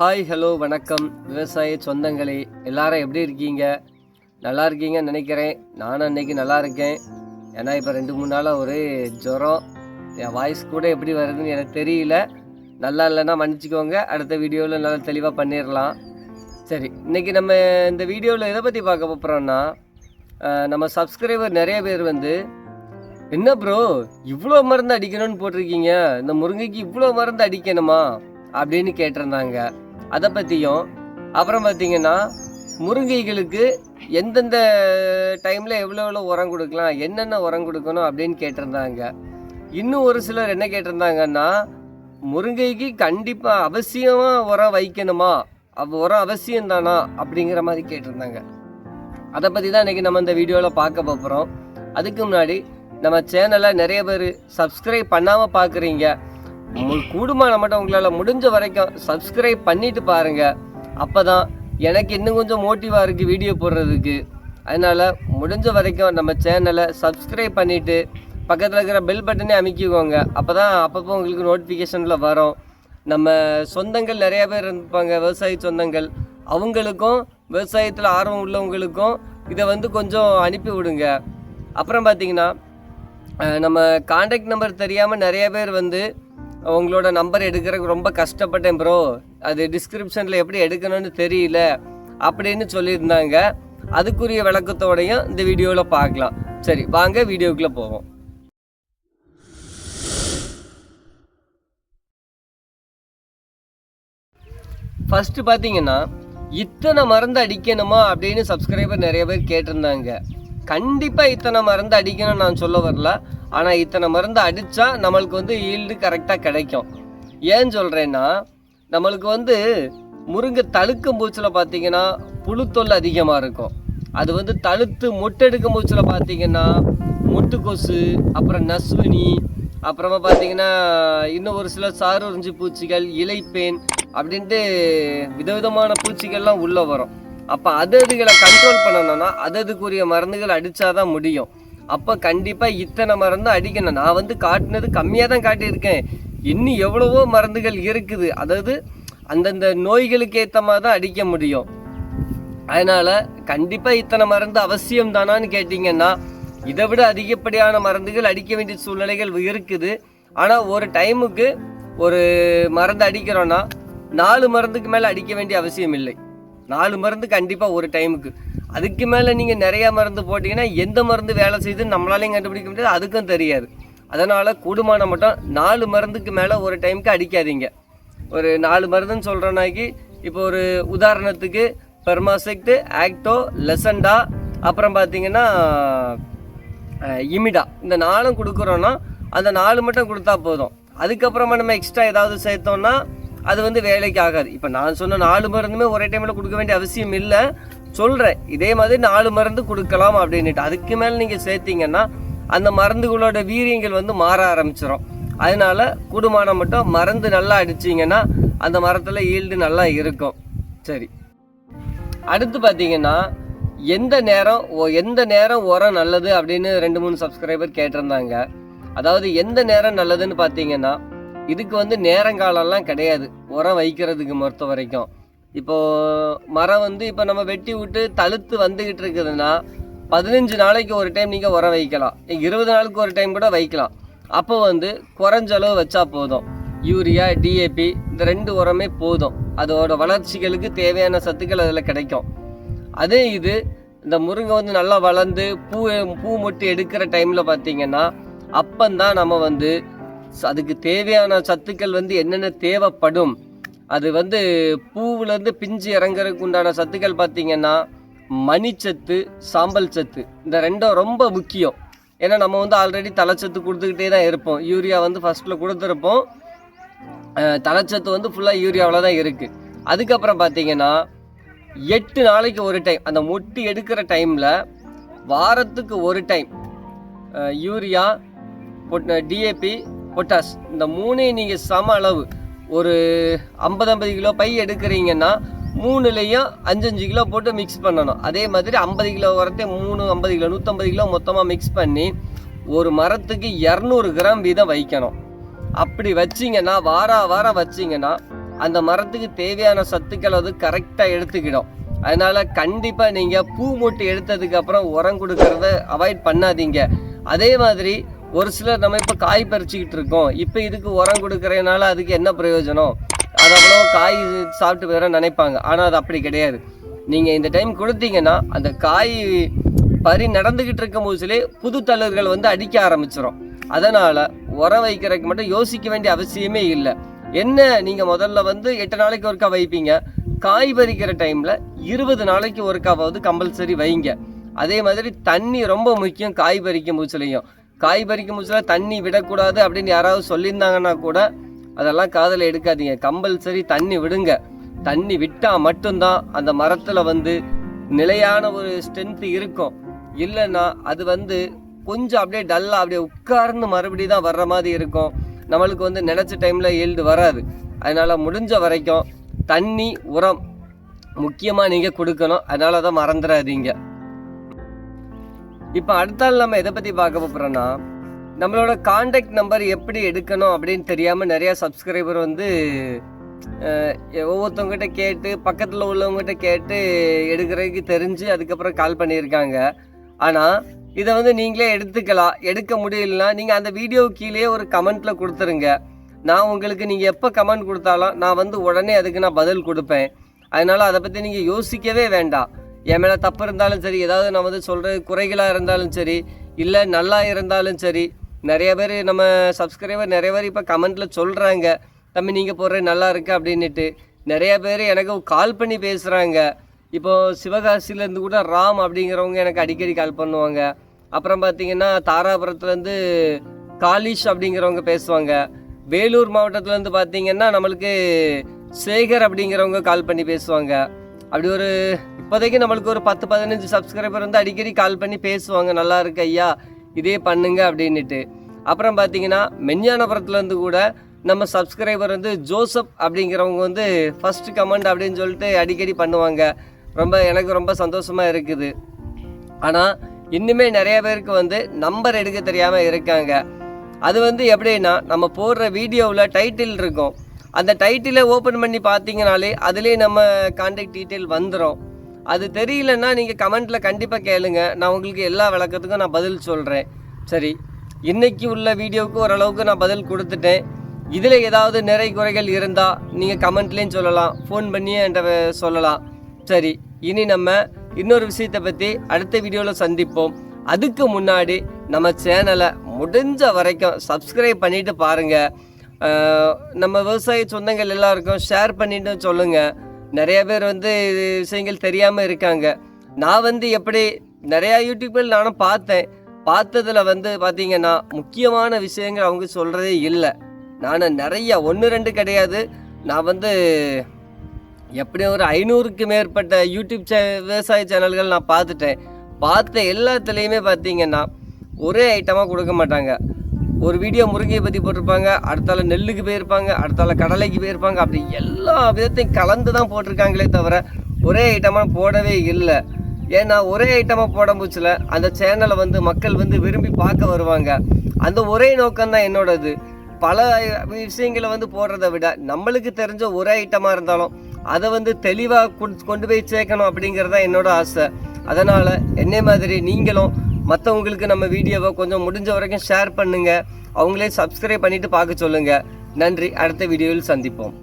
Hi hello வணக்கம். விவசாய சொந்தங்களே எல்லாரும் எப்படி இருக்கீங்க? நல்லா இருக்கீங்கன்னு நினைக்கிறேன். நானும் அன்னைக்கு நல்லா இருக்கேன். ஏன்னா இப்போ ரெண்டு மூணு நாளாக ஒரே ஜுரம். என் வாய்ஸ் கூட எப்படி வருதுன்னு எனக்கு தெரியல. நல்லா இல்லைன்னா மன்னிச்சிக்கோங்க. அடுத்த வீடியோவில் நல்லா தெளிவாக பண்ணிடலாம் சரி இன்னைக்கு நம்ம இந்த வீடியோவில் எதை பற்றி பார்க்க போகிறோம்னா நம்ம சப்ஸ்கிரைபர் நிறைய பேர் வந்து என்ன ப்ரோ இவ்வளோ மருந்து அடிக்கணும்னு போட்டிருக்கீங்க? இந்த முருங்கைக்கு இவ்வளோ மருந்து அடிக்கணுமா? அப்படின்னு கேட்டிருந்தாங்க. அதை பற்றியும் அப்புறம் பார்த்தீங்கன்னா முருங்கைகளுக்கு எந்தெந்த டைமில் எவ்வளோ எவ்வளோ உரம் கொடுக்கலாம் என்னென்ன உரம் கொடுக்கணும் அப்படின்னு கேட்டிருந்தாங்க. இன்னும் ஒரு சிலர் என்ன கேட்டிருந்தாங்கன்னா முருங்கைக்கு கண்டிப்பாக அவசியமாக உரம் வைக்கணுமா? அவ் உரம் அவசியம் தானா அப்படிங்கிற மாதிரி கேட்டிருந்தாங்க. அதை பற்றி தான் இன்றைக்கி நம்ம இந்த வீடியோவில் பார்க்க போகிறோம் அதுக்கு முன்னாடி நம்ம சேனலை நிறைய பேர் சப்ஸ்கிரைப் பண்ணாமல் பார்க்குறீங்க கூடுமான மட்டும் உங்களால் முடிஞ்ச வரைக்கும் சப்ஸ்கிரைப் பண்ணிட்டு பாருங்கள் அப்போ தான் எனக்கு இன்னும் கொஞ்சம் மோட்டிவாக இருக்குது வீடியோ போடுறதுக்கு. அதனால் முடிஞ்ச வரைக்கும் நம்ம சேனலை சப்ஸ்கிரைப் பண்ணிவிட்டு பக்கத்தில் இருக்கிற பெல் பட்டனே அமைக்கிக்கோங்க. அப்போ தான் அப்பப்போ உங்களுக்கு நோட்டிஃபிகேஷனில் வரும். நம்ம சொந்தங்கள் நிறையா பேர் இருப்பாங்க விவசாய சொந்தங்கள். அவங்களுக்கும் விவசாயத்தில் ஆர்வம் உள்ளவங்களுக்கும் இதை வந்து கொஞ்சம் அனுப்பி விடுங்க. அப்புறம் பார்த்தீங்கன்னா நம்ம காண்டாக்ட் நம்பர் தெரியாமல் நிறைய பேர் வந்து உங்களோட நம்பர் எடுக்கிறதுக்கு ரொம்ப கஷ்டப்பட்டேன் ப்ரோ அது டிஸ்கிரிப்ஷனில் எப்படி எடுக்கணும்னு தெரியல அப்படின்னு சொல்லியிருந்தாங்க. அதுக்குரிய விளக்கத்தோடையும் இந்த வீடியோவில் பார்க்கலாம். சரி வாங்க வீடியோக்குள்ளே போவோம். ஃபஸ்ட்டு பார்த்தீங்கன்னா இத்தனை மருந்து அடிக்கணுமா அப்படின்னு சப்ஸ்கிரைபர் நிறைய பேர் கேட்டிருந்தாங்க. கண்டிப்பாக இத்தனை மருந்து அடிக்கணும்னு நான் சொல்ல வரல. ஆனால் இத்தனை மருந்து அடித்தா நம்மளுக்கு வந்து ஈல்டு கரெக்டாக கிடைக்கும். ஏன் சொல்கிறேன்னா நம்மளுக்கு வந்து முருங்கை தழுக்கும் பூச்சில் பார்த்தீங்கன்னா புழுத்தொல் அதிகமாக இருக்கும். அது வந்து தழுத்து முட்டெடுக்கும் பூச்சில் பார்த்தீங்கன்னா முட்டுக்கொசு அப்புறம் நஸ்வினி அப்புறமா பார்த்தீங்கன்னா இன்னும் ஒரு சில சாருறிஞ்சி பூச்சிகள் இலைப்பேன் அப்படின்ட்டு விதவிதமான பூச்சிகள்லாம் உள்ளே வரும். அப்போ அது அதுகளை கண்ட்ரோல் பண்ணணும்னா அது அதுக்குரிய மருந்துகள் அடித்தாதான் முடியும். அப்போ கண்டிப்பாக இத்தனை மருந்து அடிக்கணும். நான் வந்து காட்டினது கம்மியாக தான் காட்டியிருக்கேன். இன்னும் எவ்வளவோ மருந்துகள் இருக்குது. அதாவது அந்தந்த நோய்களுக்கு ஏற்ற மாதிரி தான் அடிக்க முடியும். அதனால் கண்டிப்பாக இத்தனை மருந்து அவசியம் தானான்னு கேட்டிங்கன்னா இதை விட அதிகப்படியான மருந்துகள் அடிக்க வேண்டிய சூழ்நிலைகள் இருக்குது. ஆனால் ஒரு டைமுக்கு ஒரு மருந்து அடிக்கிறோன்னா நாலு மருந்துக்கு மேலே அடிக்க வேண்டிய அவசியம் இல்லை நாலு மருந்து கண்டிப்பாக ஒரு டைமுக்கு. அதுக்கு மேலே நீங்கள் நிறையா மருந்து போட்டிங்கன்னா எந்த மருந்து வேலை செய்யுதுன்னு நம்மளாலையும் கண்டுபிடிக்க முடியாது அதுக்கும் தெரியாது. அதனால் கூடுமான மட்டும் நாலு மருந்துக்கு மேலே ஒரு டைமுக்கு அடிக்காதீங்க. ஒரு நாலு மருந்துன்னு சொல்கிறோன்னாக்கி இப்போ ஒரு உதாரணத்துக்கு பெர்மாசெக்ட் ஆக்டோ லெசண்டா அப்புறம் பார்த்தீங்கன்னா இமிடா இந்த நாலும் கொடுக்குறோன்னா அந்த நாலு மட்டும் கொடுத்தா போதும். அதுக்கப்புறமா நம்ம எக்ஸ்ட்ரா ஏதாவது சேர்த்தோன்னா அது வந்து வேலைக்கு ஆகாது. இப்போ நான் சொன்ன நாலு மருந்துமே ஒரே டைமில் கொடுக்க வேண்டிய அவசியம் இல்லை. சொல்கிறேன் இதே மாதிரி நாலு மருந்து கொடுக்கலாம் அப்படின்ட்டு அதுக்கு மேலே நீங்கள் சேர்த்தீங்கன்னா அந்த மருந்துகளோட வீரியங்கள் வந்து மாற ஆரம்பிச்சிடும் அதனால கூடுமானம் மட்டும் மருந்து நல்லா அடிச்சிங்கன்னா அந்த மரத்தில் ஈல்டு நல்லா இருக்கும். சரி. அடுத்து பார்த்தீங்கன்னா எந்த நேரம் ஓ- எந்த நேரம் உரம் நல்லது அப்படின்னு ரெண்டு மூணு சப்ஸ்கிரைபர் கேட்டிருந்தாங்க. அதாவது எந்த நேரம் நல்லதுன்னு பார்த்தீங்கன்னா இதுக்கு வந்து நேரங்காலம்லாம் கிடையாது. உரம் வைக்கிறதுக்கு பொறுத்த வரைக்கும். இப்போது மரம் வந்து இப்போ நம்ம வெட்டி விட்டு தழுத்து வந்துக்கிட்டு இருக்குதுன்னா பதினஞ்சு நாளைக்கு ஒரு டைம் நீங்கள் உரம் வைக்கலாம். இருபது நாளுக்கு ஒரு டைம் கூட வைக்கலாம். அப்போ வந்து குறைஞ்ச அளவு வச்சா போதும். யூரியா டிஏபி இந்த ரெண்டு உரமே போதும். அதோட வளர்ச்சிகளுக்கு தேவையான சத்துக்கள் அதில் கிடைக்கும். அதே இது இந்த முருங்கை வந்து நல்லா வளர்ந்து பூ பூ மொட்டு எடுக்கிற டைமில் பார்த்தீங்கன்னா அப்பந்தான் நம்ம வந்து அதுக்கு தேவையான சத்துக்கள் வந்து என்னென்ன தேவைப்படும்? அது வந்து பூவுலேருந்து பிஞ்சு இறங்குறதுக்கு உண்டான சத்துக்கள் பார்த்திங்கன்னா மணிச்சத்து சாம்பல் சத்து. இந்த ரெண்டும் ரொம்ப முக்கியம். ஏன்னா நம்ம வந்து ஆல்ரெடி தலைச்சத்து கொடுத்துக்கிட்டே தான் இருப்போம். யூரியா வந்து ஃபர்ஸ்ட்டில் கொடுத்துருப்போம். தலைச்சத்து வந்து ஃபுல்லாக யூரியாவில் தான் இருக்குது அதுக்கப்புறம் பார்த்தீங்கன்னா எட்டு நாளைக்கு ஒரு டைம் அந்த மொட்டு எடுக்கிற டைமில் வாரத்துக்கு ஒரு டைம் யூரியா பொட் டிஏபி பொட்டாஸ். இந்த மூணையும் நீங்கள் சம அளவு. ஒரு ஐம்பது ஐம்பது கிலோ பை எடுக்கிறீங்கன்னா மூணுலேயும் அஞ்சஞ்சு கிலோ போட்டு மிக்ஸ் பண்ணணும். அதே மாதிரி ஐம்பது கிலோ வரத்தே மூணு ஐம்பது கிலோ நூற்றம்பது கிலோ மொத்தமாக மிக்ஸ் பண்ணி ஒரு மரத்துக்கு இரநூறு கிராம் வீதம் வைக்கணும். அப்படி வச்சிங்கன்னா வார வாரம் வச்சிங்கன்னா அந்த மரத்துக்கு தேவையான சத்துக்கள் அது கரெக்டாக எடுத்துக்கிடும். அதனால் கண்டிப்பாக நீங்கள் பூ மூட்டு எடுத்ததுக்கப்புறம் உரம் கொடுக்கறத அவாய்ட் பண்ணாதீங்க. அதே மாதிரி ஒரு சிலர் நம்ம இப்போ காய் பறிச்சுக்கிட்டு இருக்கோம். இப்போ இதுக்கு உரம் கொடுக்குறதுனால அதுக்கு என்ன பிரயோஜனம்? அது அவ்வளோ காய் சாப்பிட்டு வேற நினைப்பாங்க. ஆனால் அது அப்படி கிடையாது. நீங்கள் இந்த டைம் கொடுத்தீங்கன்னா அந்த காய் பறி நடந்துக்கிட்டு இருக்கும் போதுலே புது தளர்கள் வந்து அடிக்க ஆரம்பிச்சிடும் அதனால் உரம் வைக்கிறதுக்கு மட்டும் யோசிக்க வேண்டிய அவசியமே இல்லை. என்ன நீங்கள் முதல்ல வந்து எட்டு நாளைக்கு ஒருக்கா வைப்பீங்க? காய் பறிக்கிற டைமில் இருபது நாளைக்கு ஒருக்காவது கம்பல்சரி வைங்க. அதே மாதிரி தண்ணி ரொம்ப முக்கியம் காய் பறிக்கும் பூச்சிலையும் காய் பறிக்கும் புதுசில் தண்ணி விடக்கூடாது அப்படின்னு யாராவது சொல்லியிருந்தாங்கன்னா கூட அதெல்லாம் காதில் எடுக்காதீங்க. கம்பல்சரி தண்ணி விடுங்க. தண்ணி விட்டால் மட்டும்தான் அந்த மரத்தில் வந்து நிலையான ஒரு ஸ்ட்ரென்த்து இருக்கும். இல்லைன்னா அது வந்து கொஞ்சம் அப்படியே டல்லாக அப்படியே உட்கார்ந்து மறுபடியும் தான் வர்ற மாதிரி இருக்கும். நம்மளுக்கு வந்து நினச்ச டைமில் ஈல்டு வராது. அதனால் முடிஞ்ச வரைக்கும் தண்ணி உரம் முக்கியமாக நீங்கள் கொடுக்கணும். அதனால தான் மறந்துடாதீங்க. இப்போ அடுத்தால் நம்ம எதை பற்றி பார்க்க போகிறோன்னா நம்மளோட காண்டாக்ட் நம்பர் எப்படி எடுக்கணும் அப்படின்னு தெரியாமல் நிறையா சப்ஸ்கிரைபர் வந்து ஒவ்வொருத்தவங்ககிட்ட கேட்டு பக்கத்தில் உள்ளவங்ககிட்ட கேட்டு எடுக்கிறதுக்கு தெரிஞ்சு அதுக்கப்புறம் கால் பண்ணியிருக்காங்க. ஆனால் இதை வந்து நீங்களே எடுத்துக்கலாம். எடுக்க முடியலனா நீங்கள் அந்த வீடியோ கீழே ஒரு கமெண்ட்டில் கொடுத்துருங்க. நான் உங்களுக்கு நீங்கள் எப்போ கமெண்ட் கொடுத்தாலும் நான் வந்து உடனே அதுக்கு நான் பதில் கொடுப்பேன். அதனால் அதை பற்றி நீங்கள் யோசிக்கவே வேண்டாம். என் மேலே தப்பு இருந்தாலும் சரி ஏதாவது நான் வந்து சொல்கிறது குறைகளாக இருந்தாலும் சரி இல்லை நல்லா இருந்தாலும் சரி நிறைய பேர் நம்ம சப்ஸ்கிரைபர் நிறைய பேர் இப்போ கமெண்ட்டில் சொல்கிறாங்க தம்பி நீங்கள் போடுற நல்லா இருக்கு அப்படின்னுட்டு. நிறைய பேர் எனக்கு கால் பண்ணி பேசுகிறாங்க இப்போது சிவகாசிலேருந்து கூட ராம் அப்படிங்கிறவங்க எனக்கு அடிக்கடி கால் பண்ணுவாங்க. அப்புறம் பார்த்தீங்கன்னா தாராபுரத்துலேருந்து காலிஷ் அப்படிங்கிறவங்க பேசுவாங்க. வேலூர் மாவட்டத்துலேருந்து பார்த்தீங்கன்னா நம்மளுக்கு சேகர் அப்படிங்கிறவங்க கால் பண்ணி பேசுவாங்க. அப்படி ஒரு இப்போதைக்கு நம்மளுக்கு ஒரு பத்து பதினஞ்சு சப்ஸ்கிரைபர் வந்து அடிக்கடி கால் பண்ணி பேசுவாங்க நல்லா இருக்கு ஐயா இதே பண்ணுங்க அப்படின்ட்டு அப்புறம் பார்த்தீங்கன்னா மெஞ்ஞானபுரத்துலேருந்து கூட நம்ம சப்ஸ்கிரைபர் வந்து ஜோசப் அப்படிங்கிறவங்க வந்து ஃபர்ஸ்ட் கமெண்ட் அப்படின்னு சொல்லிட்டு அடிக்கடி பண்ணுவாங்க. ரொம்ப எனக்கு ரொம்ப சந்தோஷமாக இருக்குது. ஆனால் இன்னுமே நிறைய பேருக்கு வந்து நம்பர் எடுக்க தெரியாமல் இருக்காங்க. அது வந்து எப்படின்னா நம்ம போடுற வீடியோவில் டைட்டில் இருக்கும். அந்த டைட்டிலை ஓப்பன் பண்ணி பார்த்தீங்கனாலே அதுலேயே நம்ம கான்டாக்ட் டீட்டெயில் வந்துடும் அது தெரியலன்னா நீங்கள் கமெண்ட்டில் கண்டிப்பாக கேளுங்க. நான் உங்களுக்கு எல்லா விளக்கத்துக்கும் நான் பதில் சொல்கிறேன் சரி. இன்றைக்கி உள்ள வீடியோவுக்கு ஓரளவுக்கு நான் பதில் கொடுத்துட்டேன். இதில் ஏதாவது நிறை குறைகள் இருந்தால் நீங்கள் கமெண்ட்லேயும் சொல்லலாம். ஃபோன் பண்ணியே என்கிட்ட சொல்லலாம். சரி. இனி நம்ம இன்னொரு விஷயத்தை பற்றி அடுத்த வீடியோவில் சந்திப்போம். அதுக்கு முன்னாடி நம்ம சேனலை முடிஞ்ச வரைக்கும் சப்ஸ்கிரைப் பண்ணிவிட்டு பாருங்கள் நம்ம விவசாய சொந்தங்கள் எல்லாருக்கும் ஷேர் பண்ணிட்டு சொல்லுங்கள் நிறைய பேர் வந்து இது விஷயங்கள் தெரியாமல் இருக்காங்க. நான் வந்து எப்படி நிறையா யூடியூப்பில் நானும் பார்த்தேன். பார்த்ததில் வந்து பார்த்தீங்கன்னா முக்கியமான விஷயங்கள் அவங்க சொல்கிறதே இல்லை. நான் நிறைய ஒன்று ரெண்டு கிடையாது. நான் வந்து எப்படியும் ஒரு ஐநூறுக்கு மேற்பட்ட யூடியூப் சே விவசாய சேனல்கள் நான் பார்த்துட்டேன். பார்த்த எல்லாத்துலேயுமே பார்த்தீங்கன்னா ஒரே ஐட்டமாக கொடுக்க மாட்டாங்க. ஒரு வீடியோ முருங்கையை பற்றி போட்டிருப்பாங்க அடுத்தால நெல்லுக்கு போயிருப்பாங்க அடுத்தால கடலைக்கு போயிருப்பாங்க அப்படி எல்லா விதத்தையும் கலந்து தான் போட்டிருக்காங்களே தவிர ஒரே ஐட்டமாக போடவே இல்லை. ஏன்னா ஒரே ஐட்டமாக போடம்பூச்சில் அந்த சேனலை வந்து மக்கள் வந்து விரும்பி பார்க்க வருவாங்க. அந்த ஒரே நோக்கம் தான் என்னோடது. பல விஷயங்களை வந்து போடுறத விட நம்மளுக்கு தெரிஞ்ச ஒரே ஐட்டமாக இருந்தாலும் அதை வந்து தெளிவாக கொண்டு போய் சேர்க்கணும் அப்படிங்கிறது தான் என்னோட ஆசை. அதனால் என்னை மாதிரி நீங்களும் மற்றவங்களுக்கு நம்ம வீடியோவை கொஞ்சம் முடிஞ்ச வரைக்கும் ஷேர் பண்ணுங்கள் அவங்களே சப்ஸ்கிரைப் பண்ணிவிட்டு பார்க்க சொல்லுங்கள் நன்றி. அடுத்த வீடியோவில் சந்திப்போம்.